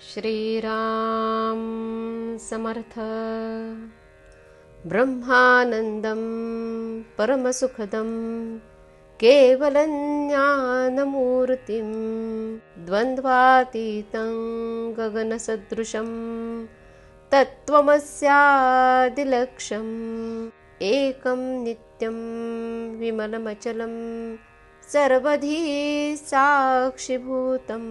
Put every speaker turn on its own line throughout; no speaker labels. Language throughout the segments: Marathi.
श्रीराम समर्थ। ब्रह्मानन्दं परमसुखदं केवलं ज्ञानमूर्तिं द्वन्द्वातीतं गगनसदृशं तत्त्वमस्यादिलक्ष्यम् एकं नित्यं विमलमचलं सर्वधी साक्षिभूतम्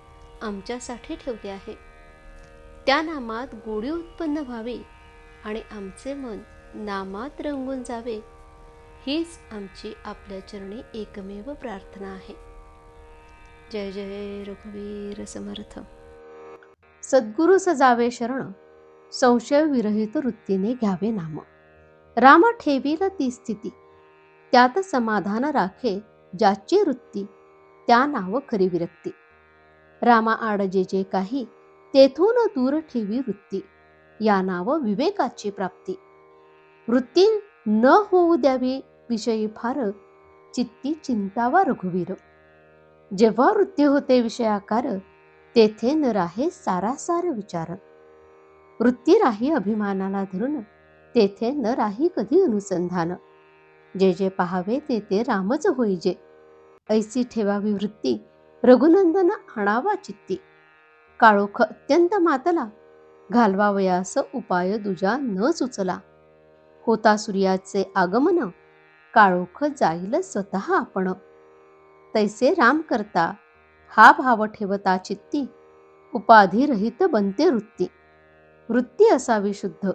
आमच्यासाठी ठेवले आहे. त्या नामात गोडी उत्पन्न व्हावी आणि आमचे मन नामात रंगून जावे हीच आमची आपल्या चरणी एकमेव प्रार्थना आहे. जय जय रघुवीर समर्थ.
सद्गुरु सजावे शरण संशय विरहित वृत्तीने घ्यावे नाम. राम ठेवील ती स्थिती त्यात समाधान राखे ज्याची वृत्ती त्या नाव खरी विरक्ती. रामा आड जे जे काही तेथून दूर ठेवी वृत्ती. या नाव विवेकाची प्राप्ती. वृत्ती न होऊ द्यावी विषयी फार चित्ती चिंतावा रघुवीर. जेव्हा वृत्ती होते विषयाकार तेथे न राहे सारासार विचार. वृत्ती राही अभिमानाला धरून तेथे न राही कधी अनुसंधान. जे जे पाहावे ते ते रामच होईजे. ऐसी ठेवावी वृत्ती रघुनंदन आणावा चित्ती. काळोख अत्यंत मातला. घालवावयास उपाय दुजा न सुचला. होता सूर्याचे आगमन. काळोख जाईल स्वतः आपण. तैसे राम करता. हा भाव ठेवता चित्ती. उपाधिरहित बनते वृत्ती. वृत्ती असावी शुद्ध.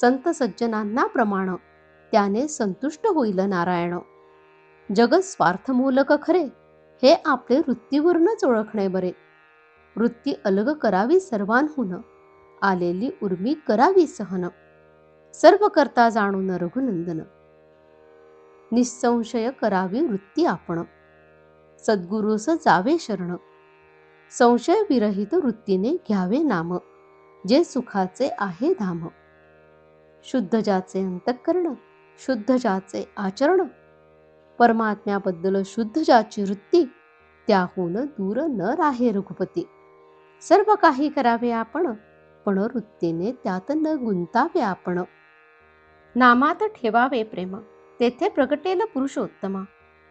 संत सज्जनांना प्रमाण. त्याने संतुष्ट होईल नारायण. जग स्वार्थमूलक खरे. हे आपले वृत्तीवरूनच ओळखणे बरे. वृत्ती अलग करावी सर्वांहून आलेली उर्मी करावी सहन. सर्व करता जाणून रघुनंदन. निसंशय करावी वृत्ती आपण. सद्गुरूस जावे शरण. संशय विरहित वृत्तीने घ्यावे नाम. जे सुखाचे आहे धाम. शुद्ध ज्याचे अंतःकरण शुद्ध ज्याचे आचरण परमात्म्याबद्दल शुद्ध ज्याची वृत्ती त्याहून दूर न राहे रघुपती. सर्व काही करावे आपण पण वृत्तीने त्यात न गुंतावे आपण. नामात ठेवावे प्रेम तेथे प्रगटेल पुरुषोत्तमा.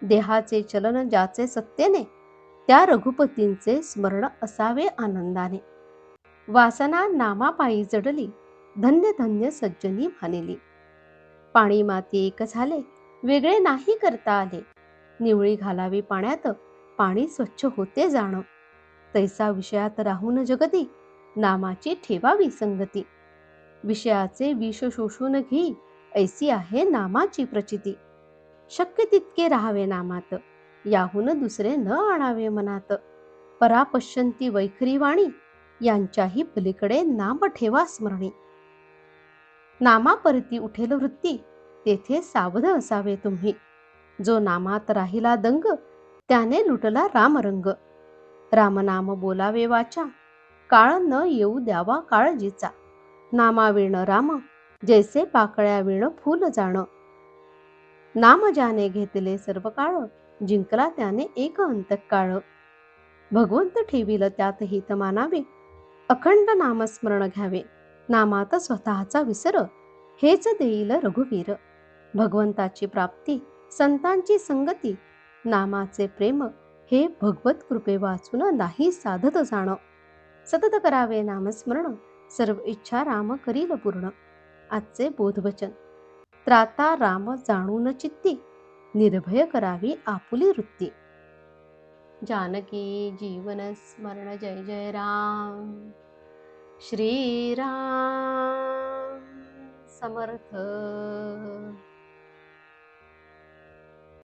देहाचे चलन ज्याचे सत्तेने त्या रघुपतींचे स्मरण असावे आनंदाने. वासना नामापायी जडली धन्य धन्य सज्जनी मानेली. पाणी माती एक झाले वेगळे नाही करता आले. निवळी घालावी पाण्यात पाणी स्वच्छ होते जाण. तैसा विषयात राहून जगती नामाची ठेवावी संगती. विषयाचे विष शोषून घे ऐसी आहे नामाची प्रचिती. शक्य तितके राहावे नामात याहून दुसरे न आणावे मनात. परापश्यंती वैखरी वाणी यांच्याही पलीकडे नाम ठेवा स्मरणी. नामापरती उठेल वृत्ती तेथे सावध असावे तुम्ही. जो नामात राहिला दंग त्याने लुटला रामरंग. रामनाम बोलावे वाचा काळ न येऊ द्यावा काळजीचा. नामाविण राम जैसे पाकळ्या विण फुल जाण. नाम ज्याने घेतले सर्व काळ जिंकला त्याने एक अंतकाळ. भगवंत ठेविल त्यात हित मानावे अखंड नामस्मरण घ्यावे. नामात स्वतःचा विसर हेच देईल रघुवीर. भगवंताची प्राप्ती संतांची संगती नामाचे प्रेम हे भगवत कृपे वाचून नाही साधत जाणं. सतत करावे नामस्मरण सर्व इच्छा राम करील पूर्ण. आजचे बोधवचन. त्राता राम जाणून चित्ती निर्भय करावी आपुली वृत्ती.
जानकी जीवन स्मरण जय जय राम. श्रीराम समर्थ.